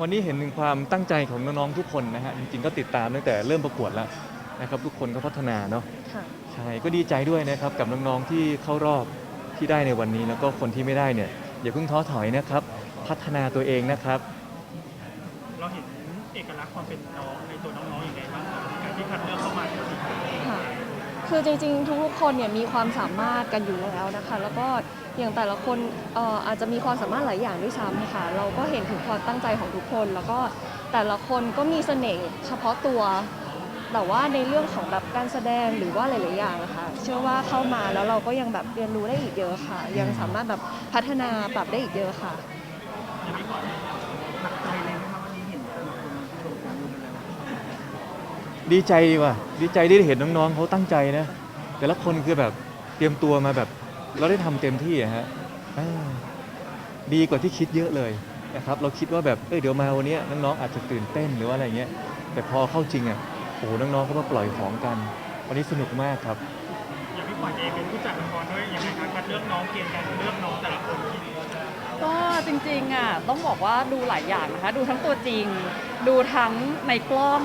วันนี้เห็นถึงความตั้งใจของน้องๆทุกคนนะฮะจริงๆก็ติดตามตั้งแต่เริ่มประกวดแล้วนะครับทุกคนก็พัฒนาเนาะค่ะใช่ก็ดีใจด้วยนะครับกับน้องๆที่เข้ารอบที่ได้ในวันนี้แล้วก็คนที่ไม่ได้เนี่ยอย่าเพิ่งท้อถอยนะครับ พัฒนาตัวเองนะครับ เราเห็นเอกลักษณ์ความเป็นน้องในตัวน้องๆอย่างไรบ้างครับในการที่คัดเลือกเข้ามาในทีมค่ะ คือจริงๆ ทุกๆคนเนี่ยมีความสามารถกันอยู่แล้วนะคะ แล้วก็อย่างแต่ละคนเอ่ออาจจะมีความสามารถหลายอย่างด้วยซ้ำค่ะ เราก็เห็นถึงความตั้งใจของทุกคน แล้วก็แต่ละคนก็มีเสน่ห์เฉพาะตัว แต่ว่าในเรื่องของแบบการแสดงหรือว่าหลายๆอย่างนะคะเชื่อว่าเข้ามาแล้วเราก็ยังแบบเรียนรู้ได้อีกเยอะค่ะ ยังสามารถแบบพัฒนาปรับได้อีกเยอะค่ะอย่างนี้ก่อน ดีใจว่ะดีใจที่ได้เห็นน้องๆเขาตั้งใจนะ แต่ละคนคือแบบเตรียมตัวมาแบบ เราได้ทำเต็มที่อะฮะอ่าดีกว่าที่คิดเยอะเลยนะครับเราคิดว่าแบบเอ้ยเดี๋ยวมาวันเนี้ยน้องๆอาจจะตื่นเต้นหรือว่าอะไรเงี้ยแต่พอเข้าจริงอะโอ้โหน้องๆเขามาปล่อยของกัน วันนี้สนุกมากครับ อย่างพี่ขวัญเองเป็นผู้จัดละครด้วยยังไงครับคัดเลือกน้องเกณฑ์การเลือกน้องแต่ละคน จริงๆอะต้องบอกว่าดูหลายอย่างนะคะ ดูทั้งตัวจริง ดูทั้งในกล้อง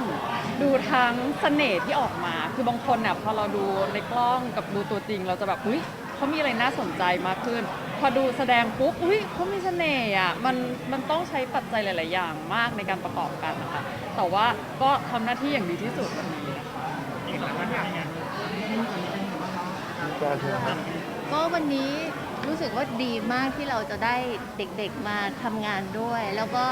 ดูทั้งเสน่ห์ที่ออกมา คือบางคนเนี่ยพอเราดูในกล้องกับดูตัวจริง เราจะแบบอุ้ยเขามีอะไรน่าสนใจมากขึ้น พอดูแสดงปุ๊บอุ้ยเขามีเสน่ห์อะมันมันต้องใช้ปัจจัยหลาย ๆ อย่างมากในการประกอบกันนะคะแต่ว่าก็ทำหน้าที่อย่างดีที่สุดวันนี้นะคะอีกหลายท่านเป็นยังไงก็วันนี้ รู้สึกว่าดีมากที่เราจะได้เด็กๆมาทำงานด้วย แล้วก็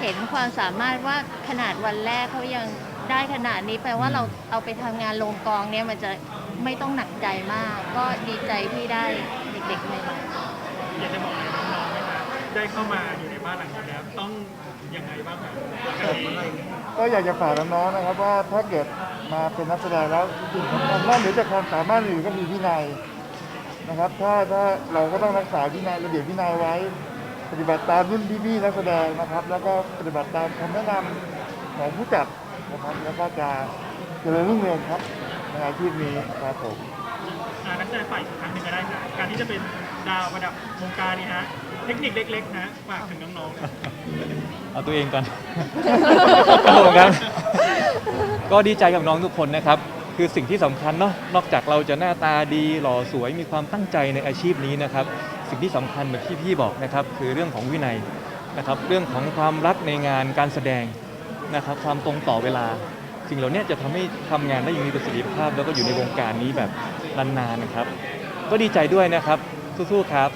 เห็นความสามารถว่าขนาดวันแรกเขายังได้ขนาดนี้แปลว่าเราเอาไปทำงานลงกองเนี่ยมันจะไม่ต้องหนักใจมาก ก็ดีใจที่ได้เด็กๆใหม่ๆ อยากจะบอกอะไรน้องๆไหมครับได้เข้ามาอยู่ในบ้านหลังนี้แล้วต้องยังไงบ้างครับการนี้ก็อยากจะฝากน้องๆนะครับว่าถ้าเกิดมาเป็นนักแสดงแล้วสิ่งสำคัญนอกเหนือจากความสามารถอื่นก็มีวินัย นะครับ ถ้าถ้าเราก็ต้องรักษาวินัยระเบียบวินัยไว้ ปฏิบัติตามรุ่นพี่ๆนักแสดงนะครับ แล้วก็ปฏิบัติตามคำแนะนำของผู้จัดนะครับ แล้วก็จะเจริญรุ่งเรืองครับในอาชีพนี้ครับผมอ่านักแสดงฝ่ายอีกครั้งหนึ่งก็ได้ครับการที่จะเป็นดาวประดับวงการนี่ฮะ เทคนิคเล็กๆนะฝากถึงน้องๆนะเอาตัวเองก่อน ครับผมครับ ก็ดีใจกับน้องทุกคนนะครับ คือสิ่งที่สำคัญเนาะนอกจากเราจะหน้าตาดีหล่อสวยมีความตั้งใจในอาชีพนี้นะครับ สิ่งที่สำคัญแบบที่พี่บอกนะครับ คือเรื่องของวินัยนะครับ เรื่องของความรักในงานการแสดงนะครับ ความตรงต่อเวลา สิ่งเหล่านี้จะทำให้ทำงานได้อย่างมีประสิทธิภาพ แล้วก็อยู่ในวงการนี้แบบนานๆนะครับ ก็ดีใจด้วยนะครับสู้ๆครับ